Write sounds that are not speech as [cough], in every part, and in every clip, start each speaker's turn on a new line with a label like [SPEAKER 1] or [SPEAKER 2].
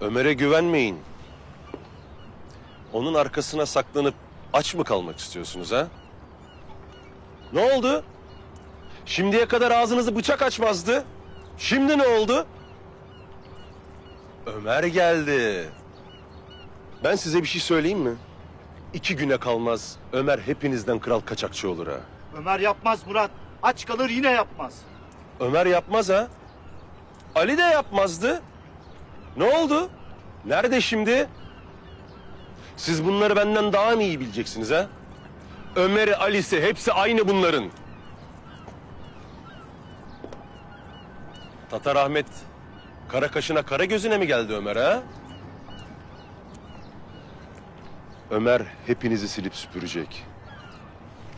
[SPEAKER 1] Ömer'e güvenmeyin. Onun arkasına saklanıp aç mı kalmak istiyorsunuz ha? Ne oldu? Şimdiye kadar ağzınızı bıçak açmazdı. Şimdi ne oldu? Ömer geldi. Ben size bir şey söyleyeyim mi? İki güne kalmaz Ömer hepinizden kral kaçakçı olur ha.
[SPEAKER 2] Ömer yapmaz Murat. Aç kalır yine yapmaz.
[SPEAKER 1] Ömer yapmaz ha. Ali de yapmazdı. Ne oldu? Nerede şimdi? Siz bunları benden daha mı iyi bileceksiniz ha? Ömer'i, Ali'si hepsi aynı bunların. Tatar Ahmet kara kaşına kara gözüne mi geldi Ömer ha? Ömer hepinizi silip süpürecek.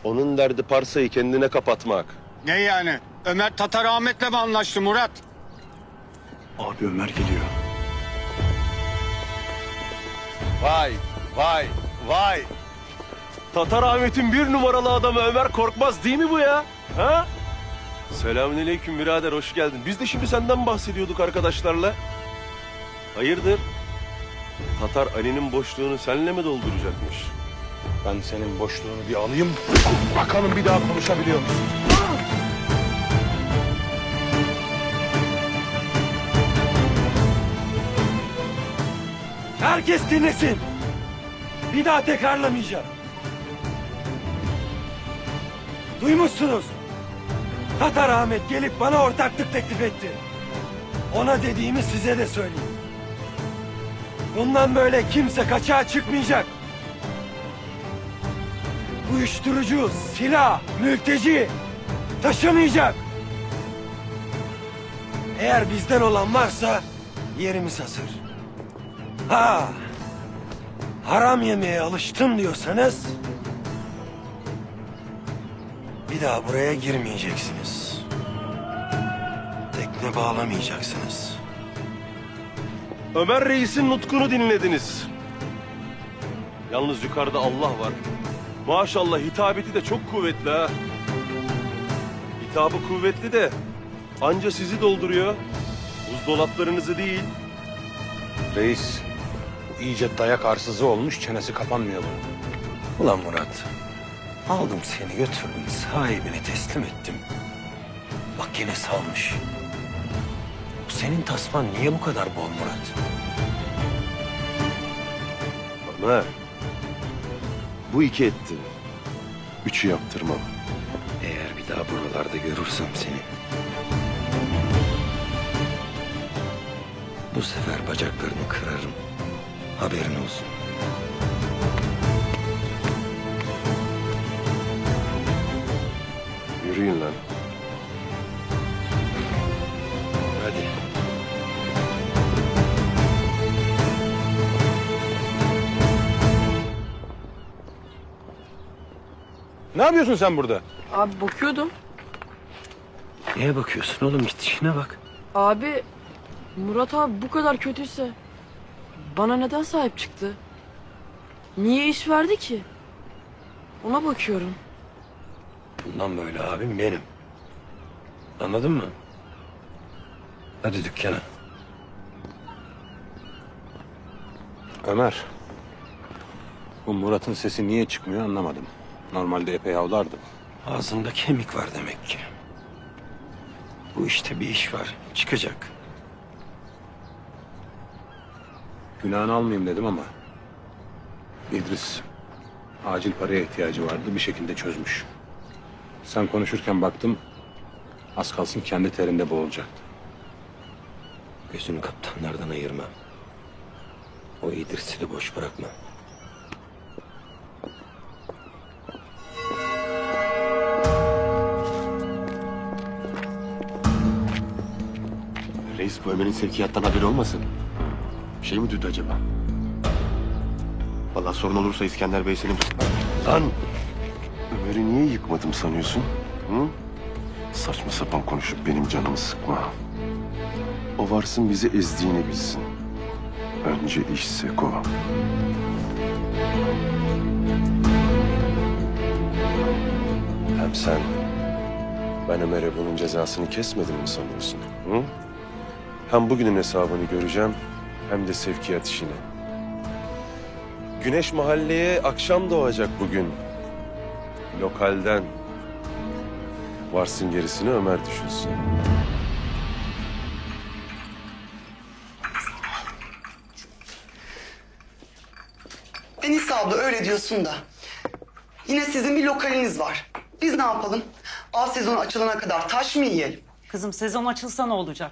[SPEAKER 1] Onun derdi parsayı kendine kapatmak.
[SPEAKER 3] Ne yani? Ömer Tatar Ahmet'le mi anlaştı Murat?
[SPEAKER 2] Abi Ömer geliyor.
[SPEAKER 1] Vay, vay, vay. Tatar Ahmet'in bir numaralı adamı Ömer Korkmaz değil mi bu ya? Ha? Selamünaleyküm birader, hoş geldin. Biz de şimdi senden bahsediyorduk arkadaşlarla. Hayırdır? Tatar Ali'nin boşluğunu senle mi dolduracakmış?
[SPEAKER 4] Ben senin boşluğunu bir alayım. Bakalım bir daha konuşabiliyor musun?
[SPEAKER 5] Herkes dinlesin. Bir daha tekrarlamayacağım. Duymuşsunuz. Tatar Ahmet gelip bana ortaklık teklif etti. Ona dediğimi size de söyleyeyim. Bundan böyle kimse kaçağa çıkmayacak. Uyuşturucu, silah, mülteci taşımayacak. Eğer bizden olan varsa yerimiz hazır. Ha, haram yemeye alıştım diyorsanız bir daha buraya girmeyeceksiniz. Tekne bağlamayacaksınız.
[SPEAKER 1] Ömer Reis'in nutkunu dinlediniz. Yalnız yukarıda Allah var. Maşallah hitabeti de çok kuvvetli ha. Hitabı kuvvetli de anca sizi dolduruyor. Buzdolaplarınızı değil.
[SPEAKER 4] Reis, iyice dayak arsızı olmuş, çenesi kapanmıyor bunun.
[SPEAKER 5] Ulan Murat, aldım seni götürdüm sahibine teslim ettim. Bak yine salmış. Bu senin tasman niye bu kadar bol Murat?
[SPEAKER 1] Ömer. Bu iki etti. Üçü yaptırmam.
[SPEAKER 5] Eğer bir daha buralarda görürsem seni... Bu sefer bacaklarını kırarım. Haberin olsun.
[SPEAKER 1] Yürüyün lan.
[SPEAKER 5] Hadi.
[SPEAKER 4] Ne yapıyorsun sen burada?
[SPEAKER 6] Abi bakıyordum.
[SPEAKER 5] Neye bakıyorsun oğlum? Git işine bak.
[SPEAKER 6] Abi Murat abi bu kadar kötüyse bana neden sahip çıktı? Niye iş verdi ki? Ona bakıyorum.
[SPEAKER 5] Bundan böyle abim benim. Anladın mı? Hadi dükkana.
[SPEAKER 4] Ömer. Bu Murat'ın sesi niye çıkmıyor anlamadım. Normalde epey avlardı.
[SPEAKER 5] Ağzında kemik var demek ki. Bu işte bir iş var. Çıkacak.
[SPEAKER 4] Günahını almayayım dedim ama... İdris acil paraya ihtiyacı vardı. Bir şekilde çözmüş. Sen konuşurken baktım... Az kalsın kendi terinde boğulacaktı.
[SPEAKER 5] Gözünü kaptanlardan ayırma. O İdris'i de boş bırakma.
[SPEAKER 7] Reis bu Ömer'in sevkiyattan haberi olmasın? Bir şey mi duydu acaba? Vallahi sorun olursa İskender Bey senin...
[SPEAKER 1] Lan! Ömer'i niye yıkmadım sanıyorsun? Hı? Saçma sapan konuşup benim canımı sıkma. O varsın bizi ezdiğini bilsin. Önce iş Seko. Hem sen ben Ömer'e bunun cezasını kesmedim mi sanıyorsun? Hı? Hem bugünün hesabını göreceğim Hem de sevkiyat işini. Güneş mahalleye akşam doğacak bugün. Lokalden. Varsın gerisini Ömer düşünsün.
[SPEAKER 8] Enis abla öyle diyorsun da. Yine sizin bir lokaliniz var. Biz ne yapalım? Av sezonu açılana kadar taş mı yiyelim?
[SPEAKER 9] Kızım sezon açılsa ne olacak?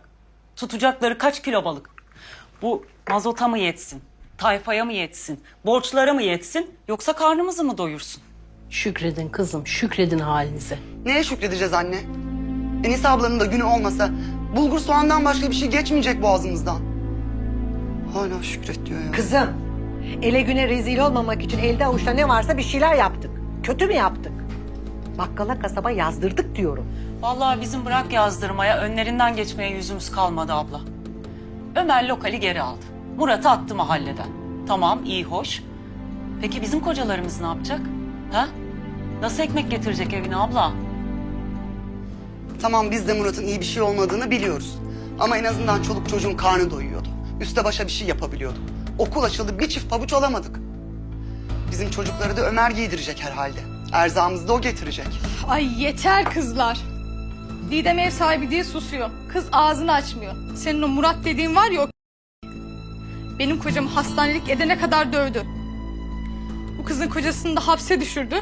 [SPEAKER 9] Tutacakları kaç kilo balık? Bu mazota mı yetsin? Tayfaya mı yetsin? Borçlara mı yetsin? Yoksa karnımızı mı doyursun?
[SPEAKER 10] Şükredin kızım, şükredin halinize.
[SPEAKER 8] Neye şükredeceğiz anne? Enis ablanın da günü olmasa bulgur soğandan başka bir şey geçmeyecek boğazımızdan. Hala şükret diyor ya.
[SPEAKER 11] Kızım, ele güne rezil olmamak için elde avuçta ne varsa bir şeyler yaptık. Kötü mü yaptık? Bakkala kasaba yazdırdık diyorum.
[SPEAKER 9] Vallahi bizim bırak yazdırmaya, önlerinden geçmeye yüzümüz kalmadı abla. Ömer lokali geri aldı. Murat'ı attı mahalleden. Tamam, iyi, hoş. Peki bizim kocalarımız ne yapacak? Ha? Nasıl ekmek getirecek evine abla?
[SPEAKER 8] Tamam biz de Murat'ın iyi bir şey olmadığını biliyoruz. Ama en azından çoluk çocuğun karnı doyuyordu. Üste başa bir şey yapabiliyordu. Okul açıldı bir çift pabuç alamadık. Bizim çocukları da Ömer giydirecek herhalde. Erzağımızı da o getirecek.
[SPEAKER 12] Ay yeter kızlar. Didem ev sahibi diye susuyor. Kız ağzını açmıyor. Senin o Murat dediğin var ya o [laughs] benim kocamı hastanelik edene kadar dövdü. Bu kızın kocasını da hapse düşürdü.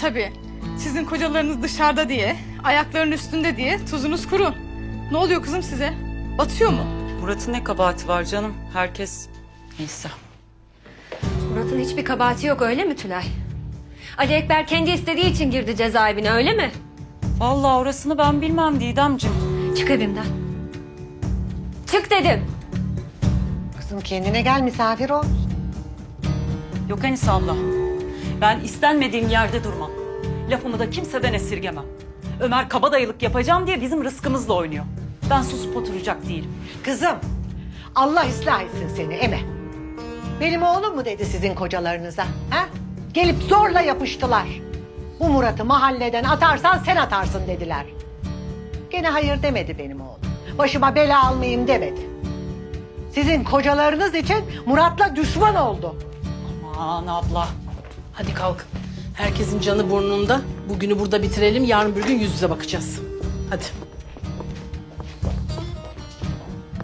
[SPEAKER 12] Tabii sizin kocalarınız dışarıda diye, ayaklarının üstünde diye tuzunuz kuru. Ne oluyor kızım size? Batıyor mu?
[SPEAKER 9] Murat'ın ne kabahati var canım? Herkes... Neyse.
[SPEAKER 13] Murat'ın hiçbir kabahati yok öyle mi Tülay? Ali Ekber kendi istediği için girdi cezaevine öyle mi?
[SPEAKER 9] Vallahi orasını ben bilmem Didemciğim.
[SPEAKER 13] Çık evimden. Çık dedim.
[SPEAKER 11] Kızım kendine gel misafir ol.
[SPEAKER 9] Yok Enis abla. Ben istenmediğim yerde durmam. Lafımı da kimseden esirgemem. Ömer kabadayılık yapacağım diye bizim rızkımızla oynuyor. Ben susup oturacak değilim.
[SPEAKER 11] Kızım, Allah ıslah etsin seni Eme. Benim oğlum mu dedi sizin kocalarınıza? Ha? Gelip zorla yapıştılar. Bu Murat'ı mahalleden atarsan sen atarsın dediler. Gene hayır demedi benim oğlum. Başıma bela almayayım demedi. Sizin kocalarınız için Murat'la düşman oldu.
[SPEAKER 9] Aman abla.
[SPEAKER 10] Hadi kalk. Herkesin canı burnunda. Bugünü burada bitirelim. Yarın bir gün yüz yüze bakacağız. Hadi.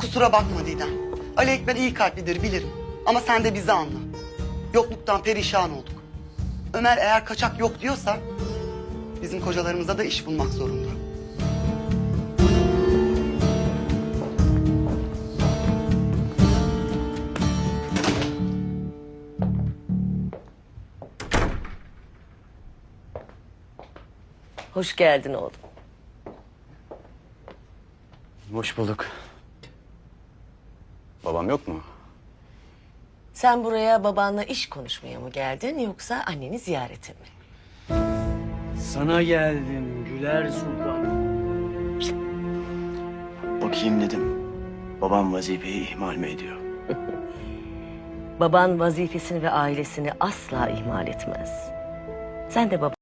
[SPEAKER 8] Kusura bakma Didem. Ali Ekber iyi kalplidir bilirim. Ama sen de bizi anla. Yokluktan perişan olduk. Ömer eğer kaçak yok diyorsa... ...bizim kocalarımıza da iş bulmak zorunda.
[SPEAKER 11] Hoş geldin oğlum.
[SPEAKER 7] Hoş bulduk. Babam yok mu?
[SPEAKER 11] Sen buraya babanla iş konuşmaya mı geldin yoksa anneni ziyarete mi?
[SPEAKER 3] Sana geldim Güler Sultan.
[SPEAKER 7] Bakayım dedim. Babam vazifeyi ihmal mi ediyor?
[SPEAKER 11] Baban vazifesini ve ailesini asla ihmal etmez. Sen de baba